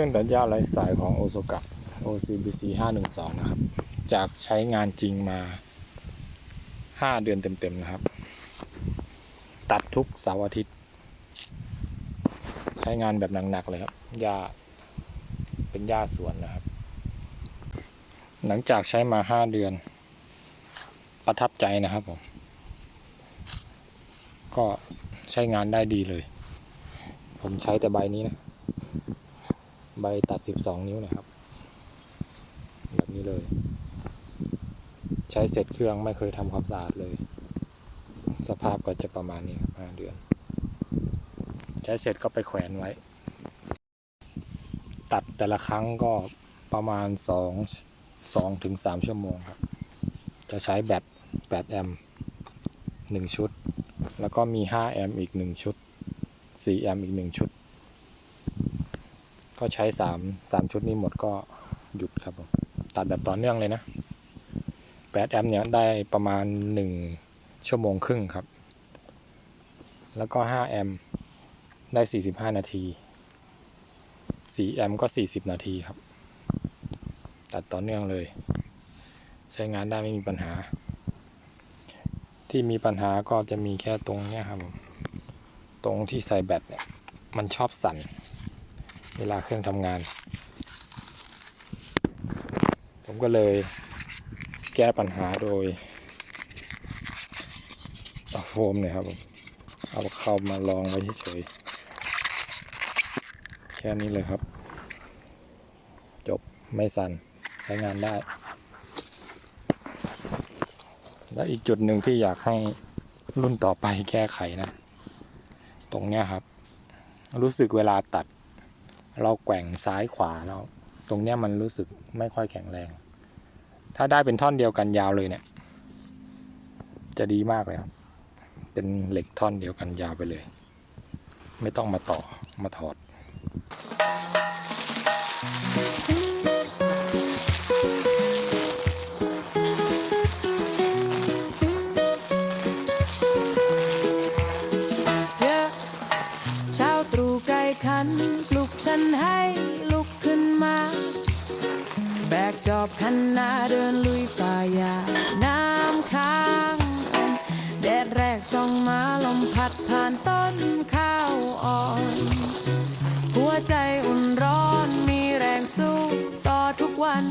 เครื่องตัดหญ้าไร้สายของโอ o กะ OCBC 512 นะครับ จากใช้งานจริงมา 5 เดือนเต็มๆนะครับ ตัดทุกเสาร์อาทิตย์ ใช้งานแบบหนักๆเลยครับหญ้าเป็นหญ้าสวนนะครับ หลังจากใช้มา 5 เดือน ประทับใจนะครับผม ก็ใช้งานได้ดีเลย ผมใช้แต่ใบนี้นะ ใบตัด 12 นิ้วนะครับ แบบนี้เลย ใช้เสร็จเครื่องไม่เคยทำความสะอาดเลย สภาพก็จะประมาณนี้ครับ5เดือน ใช้เสร็จก็ไปแขวนไว้ ตัดแต่ละครั้งก็ประมาณ 2 2ถึง3ชั่วโมงครับ จะใช้แบต8แอมป์1ชุด แล้วก็มี5แอมป์อีก 1 ชุด4แอมป์อีก 1 ชุด ก็ใช้3 3ชุดนี้หมดก็หยุดครับผมตัดแบบต่อเนื่องเลยนะ8แอมป์เนี่ยได้ประมาณ1ชั่วโมงครึ่งครับ แล้วก็5แอมป์ได้45นาที4แอมป์ก็40นาทีครับ ตัดต่อเนื่องเลย ใช้งานได้ไม่มีปัญหา ที่มีปัญหาก็จะมีแค่ตรงเนี้ยครับ ตรงที่ใส่แบตเนี่ยมันชอบสั่น เวลาเครื่องทำงาน ผมก็เลยแก้ปัญหาโดยเอาโฟมเนี่ยครับผมเอาเข้ามาลองไว้เฉยแค่นี้เลยครับ จบไม่สั่นใช้งานได้ และอีกจุดหนึ่งที่อยากให้รุ่นต่อไปแก้ไขนะ ตรงเนี้ยครับ รู้สึกเวลาตัด เราแกว่งซ้ายขวาแล้ว ตรงเนี้ยมันรู้สึกไม่ค่อยแข็งแรง ถ้าได้เป็นท่อนเดียวกันยาวเลยเนี่ย จะดีมากเลยครับ เป็นเหล็กท่อนเดียวกันยาวไปเลย ไม่ต้องมาต่อมาถอด อบคันนาเดินลุยป่ายาน้ำค้างแดดแรกส่องมาลมพัดผ่านต้นข้าวอ่อน หัวใจอุ่นร้อนมีแรงสู้ต่อทุกวัน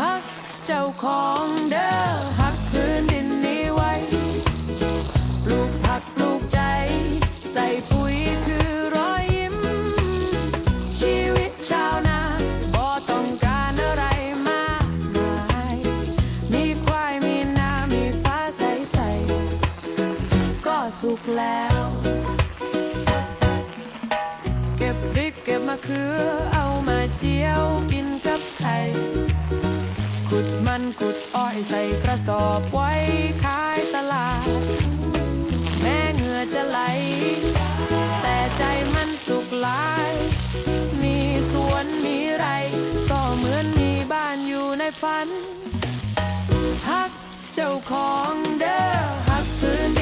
ฮักเจ้าของเด้อฮักพื้นดิน จียวกินกับไข่ขุดมันขุดอ้อยใส่กระสอบไว้ขายตลาด แม้เหงื่อจะไหล แต่ใจมันสุขหลาย มีสวนมีไร ก็เหมือนมีบ้านอยู่ในฝันฮักเจ้าของเด้อฮักพื้นดิ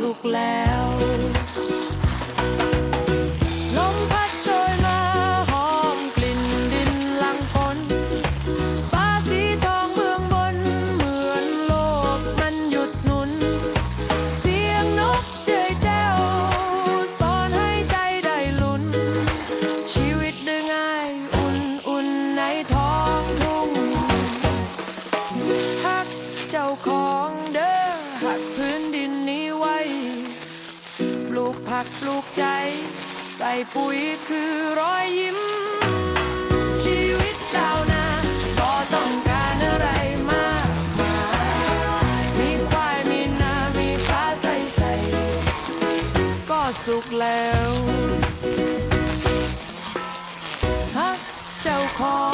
สุขแล้ว ผักปลูกใจ ใส่ปุ๋ยคือรอยยิ้ม ชีวิตชาวนาก็ต้องการอะไรมากมายมีควายมีนา มีฟ้าใสใสก็สุขแล้วฮักเจ้าของ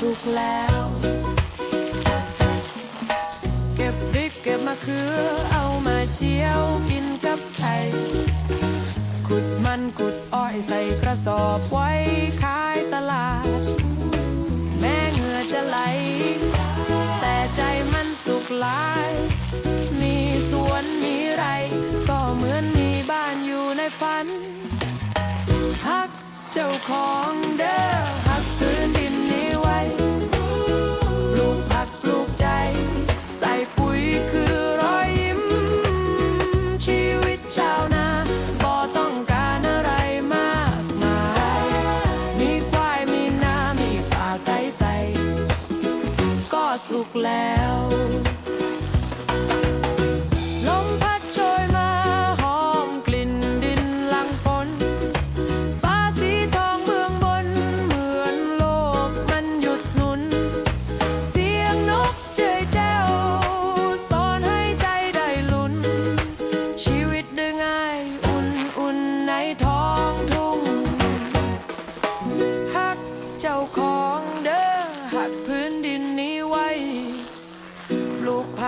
สุกแล้ว เก็บพริกเก็บมะเขือเอามาเจียวกินกับไข่ขุดมันขุดอ้อยใส่กระสอบไว้ขายตลาด แม่เหงื่อจะไหล แต่ใจมันสุขลาย มีสวนมีไร ก็เหมือนมีบ้านอยู่ในฝันฮักเจ้าของเด้อฮักพื้นดิ สุขแล้ว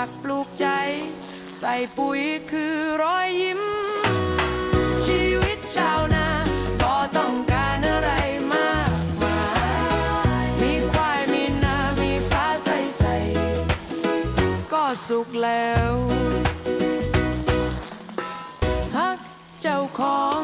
กผักปลูกใจ ใส่ปุ๋ยคือรอยยิ้ม ชีวิตชาวนาก็ต้องการอะไรมากมายมีควายมีนา มีฟ้าใสใสก็สุขแล้วฮักเจ้าของ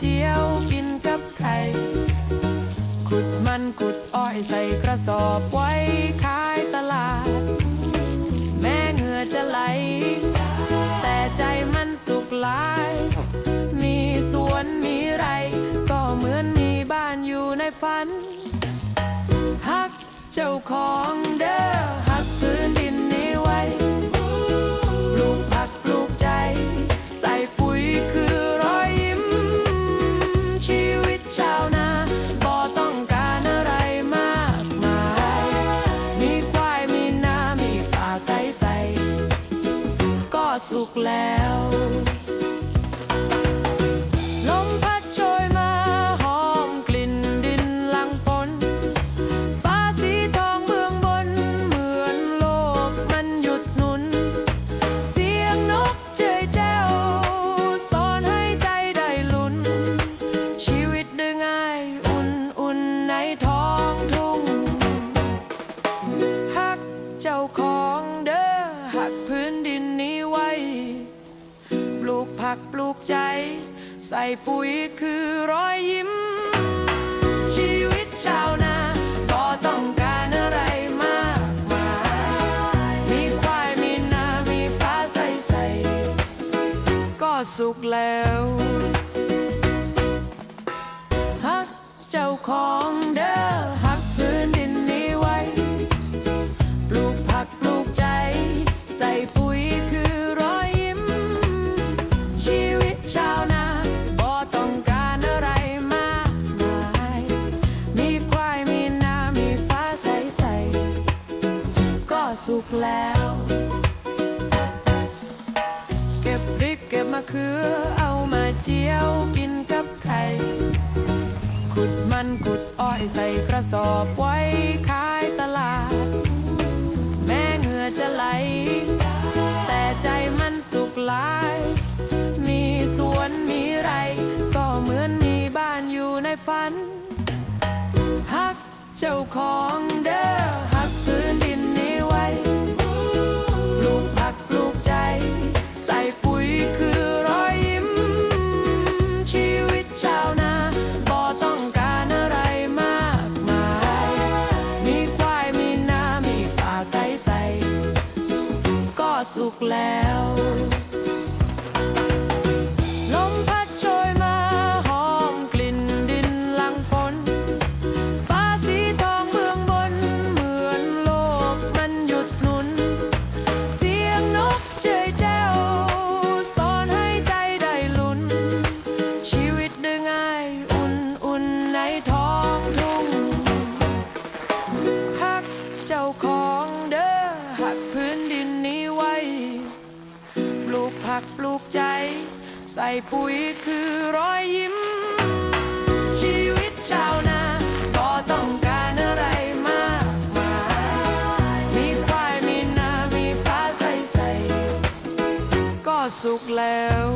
เจียวกินกับไข่ขุดมันขุดอ้อยใส่กระสอบไว้ขายตลาด แม่เหงื่อจะไหล แต่ใจมันสุขหลาย มีสวนมีไร ก็เหมือนมีบ้านอยู่ในฝัน ฮักเจ้าของเด้อฮัก แล้ว คือรอยยิ้ม ชีวิตชาวนาก็ต้องการอะไรมากมายมีควายมีนา มีฟ้าใสใสก็สุขแล้วฮักเจ้าของเด้อ ระสอบไว้ขายตลาด แม่เหงื่อจะไหล แต่ใจมันสุขหลาย มีสวนมีไร ก็เหมือนมีบ้านอยู่ในฝันฮักเจ้าของ แล้ว ปุ๋ยคือรอยยิ้ม ชีวิตชาวนาก็ต้องการอะไรมากมายมีควายมีนา มีฟ้าใสใสก็สุขแล้ว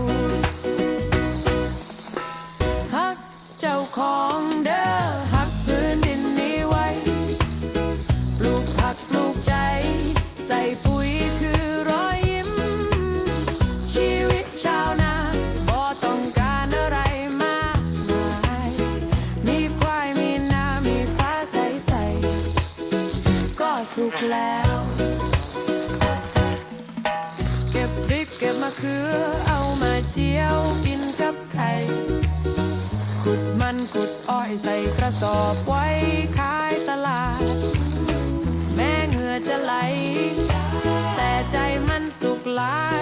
แล้ว เก็บพริกเก็บมะเขือเอามาเจียวกินกับไข่ขุดมันขุดอ้อยใส่กระสอบไว้ขายตลาด แม้เหงื่อจะไหล แต่ใจมันสุขหลาย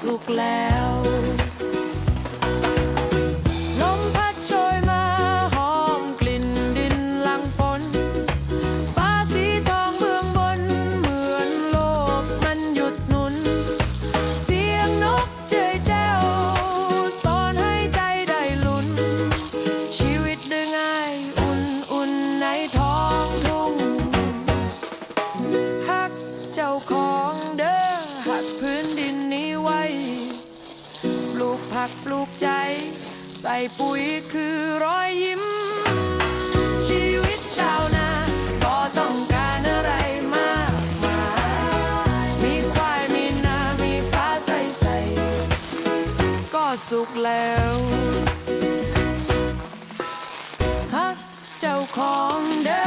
สุขแล้ว ปลูกใจ ใส่ปุ๋ยคือรอยยิ้ม ชีวิตชาวนาก็ต้องการอะไรมากมายมีควายมีนา มีฟ้าใสใสก็สุขแล้วฮักเจ้าของเดิ